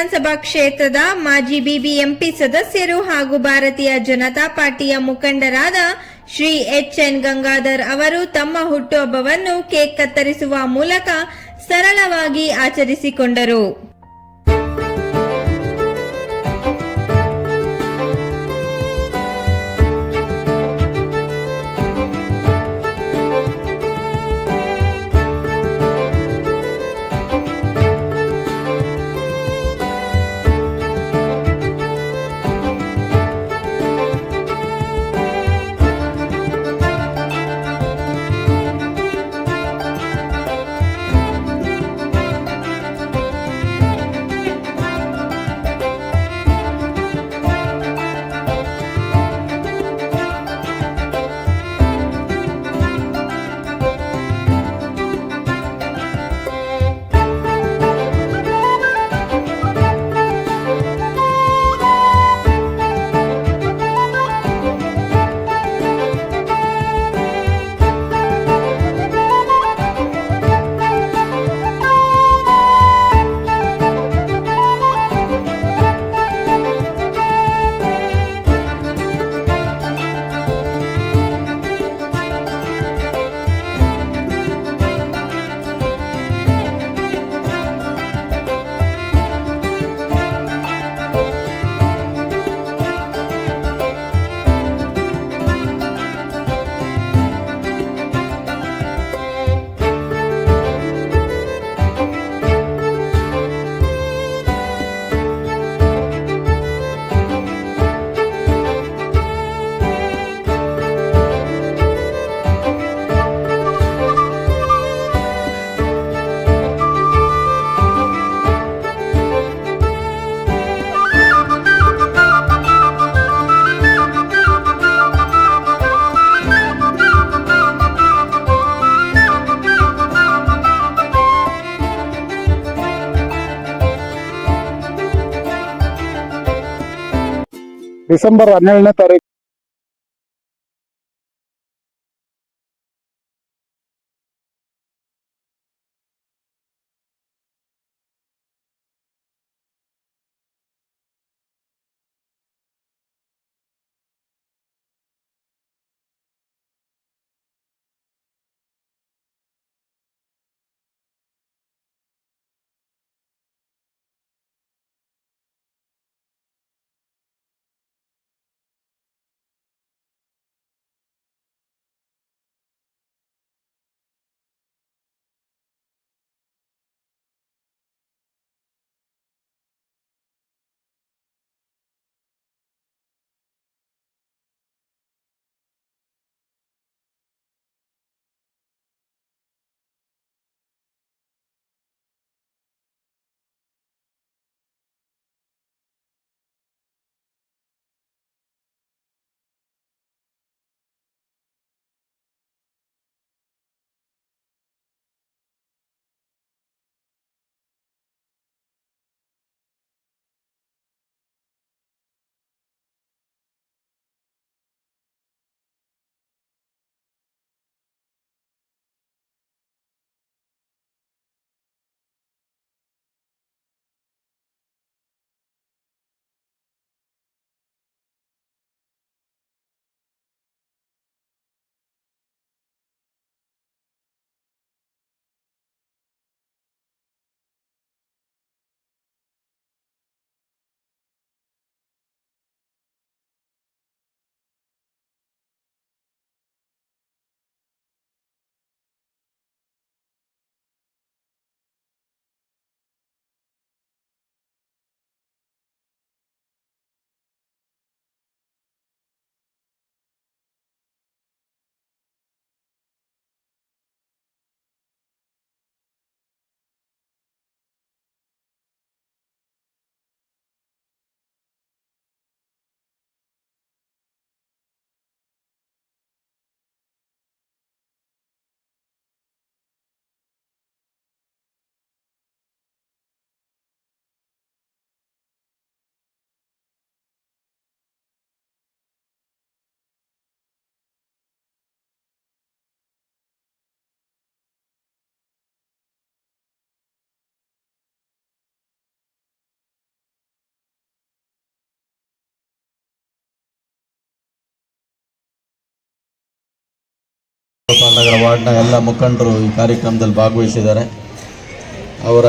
ವಿಧಾನಸಭಾ ಕ್ಷೇತ್ರದ ಮಾಜಿ ಬಿಬಿಎಂಪಿ ಸದಸ್ಯರು ಹಾಗೂ ಭಾರತೀಯ ಜನತಾ ಪಾರ್ಟಿಯ ಮುಖಂಡರಾದ ಶ್ರೀ ಎಚ್ ಎನ್ ಗಂಗಾಧರ್ ಅವರು ತಮ್ಮ ಹುಟ್ಟುಹಬ್ಬವನ್ನು ಕೇಕ್ ಕತ್ತರಿಸುವ ಮೂಲಕ ಸರಳವಾಗಿ ಆಚರಿಸಿಕೊಂಡರು. ಡಿಸೆಂಬರ್ ಹನ್ನೆರಡನೇ ತಾರೀಕು ನಗರ ವಾರ್ಡ್ನ ಎಲ್ಲ ಮುಖಂಡರು ಈ ಕಾರ್ಯಕ್ರಮದಲ್ಲಿ ಭಾಗವಹಿಸಿದ್ದಾರೆ. ಅವರ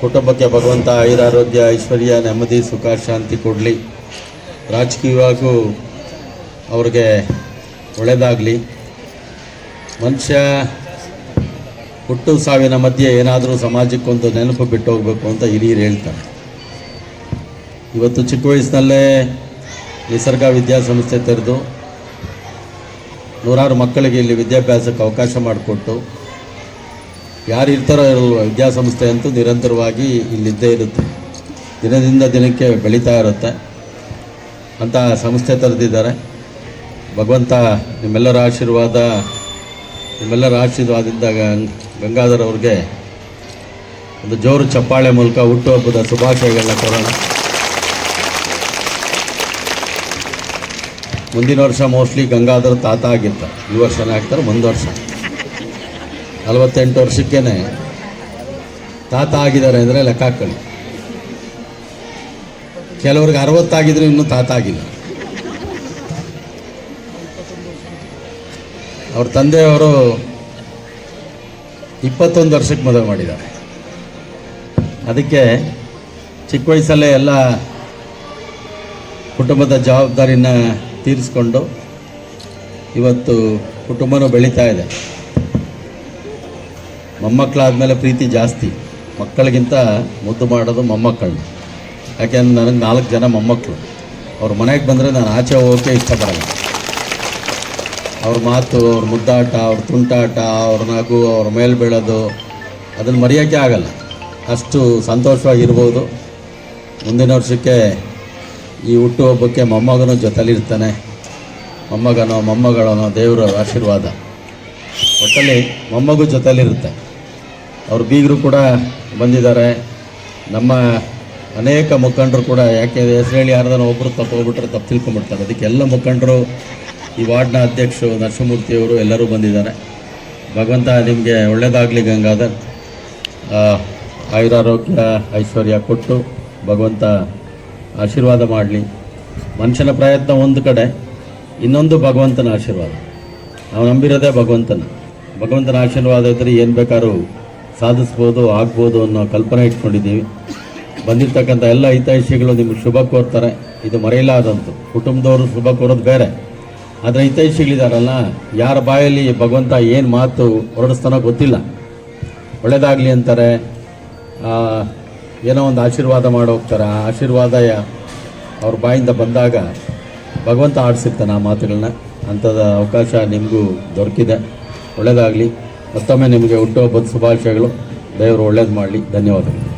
ಕುಟುಂಬಕ್ಕೆ ಭಗವಂತ ಆಯುರಾರೋಗ್ಯ ಐಶ್ವರ್ಯ, ನೆಮ್ಮದಿ, ಸುಖ, ಶಾಂತಿ ಕೊಡಲಿ. ರಾಜಕೀಯವಾಗೂ ಅವ್ರಿಗೆ ಒಳ್ಳೆಯದಾಗಲಿ ಮನುಷ್ಯ ಹುಟ್ಟು ಸಾವಿನ ಮಧ್ಯೆ ಏನಾದರೂ ಸಮಾಜಕ್ಕೊಂದು ನೆನಪು ಬಿಟ್ಟು ಹೋಗಬೇಕು ಅಂತ ಹಿರಿಯರು ಹೇಳ್ತಾರೆ. ಇವತ್ತು ಚಿಕ್ಕ ವಯಸ್ಸಿನಲ್ಲೇ ನಿಸರ್ಗ ವಿದ್ಯಾಸಂಸ್ಥೆ ತೆರೆದು ನೂರಾರು ಮಕ್ಕಳಿಗೆ ಇಲ್ಲಿ ವಿದ್ಯಾಭ್ಯಾಸಕ್ಕೆ ಅವಕಾಶ ಮಾಡಿಕೊಟ್ಟು, ಯಾರು ಇರ್ತಾರೋ ವಿದ್ಯಾಸಂಸ್ಥೆ ಅಂತೂ ನಿರಂತರವಾಗಿ ಇಲ್ಲಿದ್ದೇ ಇರುತ್ತೆ. ದಿನದಿಂದ ದಿನಕ್ಕೆ ಬೆಳೀತಾ ಇರುತ್ತೆ. ಅಂತ ಸಂಸ್ಥೆ ತರೆದಿದ್ದಾರೆ. ಭಗವಂತ ನಿಮ್ಮೆಲ್ಲರ ಆಶೀರ್ವಾದ, ನಿಮ್ಮೆಲ್ಲರ ಆಶೀರ್ವಾದದಿಂದ ಗಂಗಾಧರ್ ಅವ್ರಿಗೆ ಒಂದು ಜೋರು ಚಪ್ಪಾಳೆ ಮೂಲಕ ಹುಟ್ಟುಹಬ್ಬದ ಶುಭಾಶಯಗಳನ್ನ ಕೊಡೋಣ. ಮುಂದಿನ ವರ್ಷ ಮೋಸ್ಟ್ಲಿ ಗಂಗಾಧರ ತಾತ ಆಗಿರ್ತಾರೆ ಈ ವರ್ಷನೇ ಆಗ್ತಾರೆ ಒಂದು ವರ್ಷ. ನಲವತ್ತೆಂಟು ವರ್ಷಕ್ಕೇನೆ ತಾತ ಆಗಿದ್ದಾರೆ ಅಂದರೆ ಲೆಕ್ಕ ಹಾಕೊಳ್ಳಿ. ಕೆಲವ್ರಿಗೆ ಅರವತ್ತಾಗಿದ್ರು ಇನ್ನೂ ತಾತ ಆಗಿಲ್ಲ. ಅವ್ರ ತಂದೆಯವರು ಇಪ್ಪತ್ತೊಂದು ವರ್ಷಕ್ಕೆ ಮದುವೆ ಮಾಡಿದ್ದಾರೆ. ಅದಕ್ಕೆ ಚಿಕ್ಕ ವಯಸ್ಸಲ್ಲೇ ಎಲ್ಲ ಕುಟುಂಬದ ಜವಾಬ್ದಾರಿನ ತೀರಿಸ್ಕೊಂಡು ಇವತ್ತು ಕುಟುಂಬನೂ ಬೆಳೀತಾ ಇದೆ. ಮೊಮ್ಮಕ್ಕಳಾದಮೇಲೆ ಪ್ರೀತಿ ಜಾಸ್ತಿ. ಮಕ್ಕಳಿಗಿಂತ ಮುದ್ದು ಮಾಡೋದು ಮೊಮ್ಮಕ್ಕಳನ್ನ. ಯಾಕೆಂದ್ರೆ ನನಗೆ ನಾಲ್ಕು ಜನ ಮೊಮ್ಮಕ್ಕಳು ಅವ್ರ ಮನೆಗೆ ಬಂದರೆ ನಾನು ಆಚೆ ಹೋಗೋಕ್ಕೆ ಇಷ್ಟಪಡಲ್ಲ. ಅವ್ರ ಮಾತು, ಅವ್ರ ಮುದ್ದಾಟ, ಅವ್ರ ತುಂಟಾಟ, ಅವ್ರ ನಗು, ಅವ್ರ ಮೇಲೆ ಬೀಳೋದು ಅದನ್ನು ಮರೆಯೋಕ್ಕೆ ಆಗಲ್ಲ. ಅಷ್ಟು ಸಂತೋಷವಾಗಿರ್ಬೋದು. ಮುಂದಿನ ವರ್ಷಕ್ಕೆ ಈ ಹುಟ್ಟುಹಬ್ಬಕ್ಕೆ ಮೊಮ್ಮಗನೂ ಜೊತೆಲಿರ್ತಾನೆ. ಮೊಮ್ಮಗನೋ, ಮೊಮ್ಮಗಳನೋ ದೇವರ ಆಶೀರ್ವಾದ. ಒಟ್ಟಲ್ಲಿ ಮೊಮ್ಮಗು ಜೊತೆಲಿರುತ್ತೆ. ಅವ್ರ ಬೀಗರು ಕೂಡ ಬಂದಿದ್ದಾರೆ. ನಮ್ಮ ಅನೇಕ ಮುಖಂಡರು ಕೂಡ, ಯಾಕೆ ಹೆಸರು ಹೇಳಿ ಯಾರ್ದಾನ ಒಬ್ಬರು ತಪ್ಪು ಹೋಗ್ಬಿಟ್ರೆ ತಪ್ಪು ತಿಳ್ಕೊಂಬಿಡ್ತಾರೆ ಅದಕ್ಕೆ ಎಲ್ಲ ಮುಖಂಡರು, ಈ ವಾರ್ಡ್ನ ಅಧ್ಯಕ್ಷರು ನರಸಿಂಹಮೂರ್ತಿಯವರು ಎಲ್ಲರೂ ಬಂದಿದ್ದಾರೆ. ಭಗವಂತ ನಿಮಗೆ ಒಳ್ಳೆಯದಾಗಲಿ ಗಂಗಾಧರ್. ಆಯುರಾರೋಗ್ಯ ಐಶ್ವರ್ಯ ಕೊಟ್ಟು ಭಗವಂತ ಆಶೀರ್ವಾದ ಮಾಡಲಿ. ಮನುಷ್ಯನ ಪ್ರಯತ್ನ ಒಂದು ಕಡೆ, ಇನ್ನೊಂದು ಭಗವಂತನ ಆಶೀರ್ವಾದ. ನಾವು ನಂಬಿರೋದೇ ಭಗವಂತನ. ಭಗವಂತನ ಆಶೀರ್ವಾದ ಇದ್ದರೆ ಏನು ಬೇಕಾದ್ರೂ ಸಾಧಿಸ್ಬೋದು, ಆಗ್ಬೋದು ಅನ್ನೋ ಕಲ್ಪನೆ ಇಟ್ಕೊಂಡಿದ್ದೀವಿ. ಬಂದಿರತಕ್ಕಂಥ ಎಲ್ಲ ಹಿತೈಷಿಗಳು ನಿಮಗೆ ಶುಭ ಕೋರ್ತಾರೆ. ಇದು ಮರೆಯಲಾದಂತು ಕುಟುಂಬದವರು ಶುಭ ಕೋರೋದು ಬೇರೆ. ಆದರೆ ಹಿತೈಷಿಗಳಿದಾರಲ್ಲ, ಯಾರ ಬಾಯಲ್ಲಿ ಭಗವಂತ ಏನು ಮಾತು ಹೊರಡಿಸ್ತಾನೋ ಗೊತ್ತಿಲ್ಲ. ಒಳ್ಳೆಯದಾಗಲಿ ಅಂತಾರೆ. ಏನೋ ಒಂದು ಆಶೀರ್ವಾದ ಮಾಡಿ ಹೋಗ್ತಾರೆ ಆ ಆಶೀರ್ವಾದ ಅವ್ರ ಬಾಯಿಂದ ಬಂದಾಗ ಭಗವಂತ ಆಡಿಸಿರ್ತಾನೆ ಆ ಮಾತುಗಳನ್ನ. ಅಂಥದ್ದು ಅವಕಾಶ ನಿಮಗೂ ದೊರಕಿದೆ. ಒಳ್ಳೆಯದಾಗಲಿ ಮತ್ತೊಮ್ಮೆ ನಿಮಗೆ ಹುಟ್ಟುಹಬ್ಬದ ಶುಭಾಶಯಗಳು. ದೇವರು ಒಳ್ಳೇದು ಮಾಡಲಿ. ಧನ್ಯವಾದಗಳು.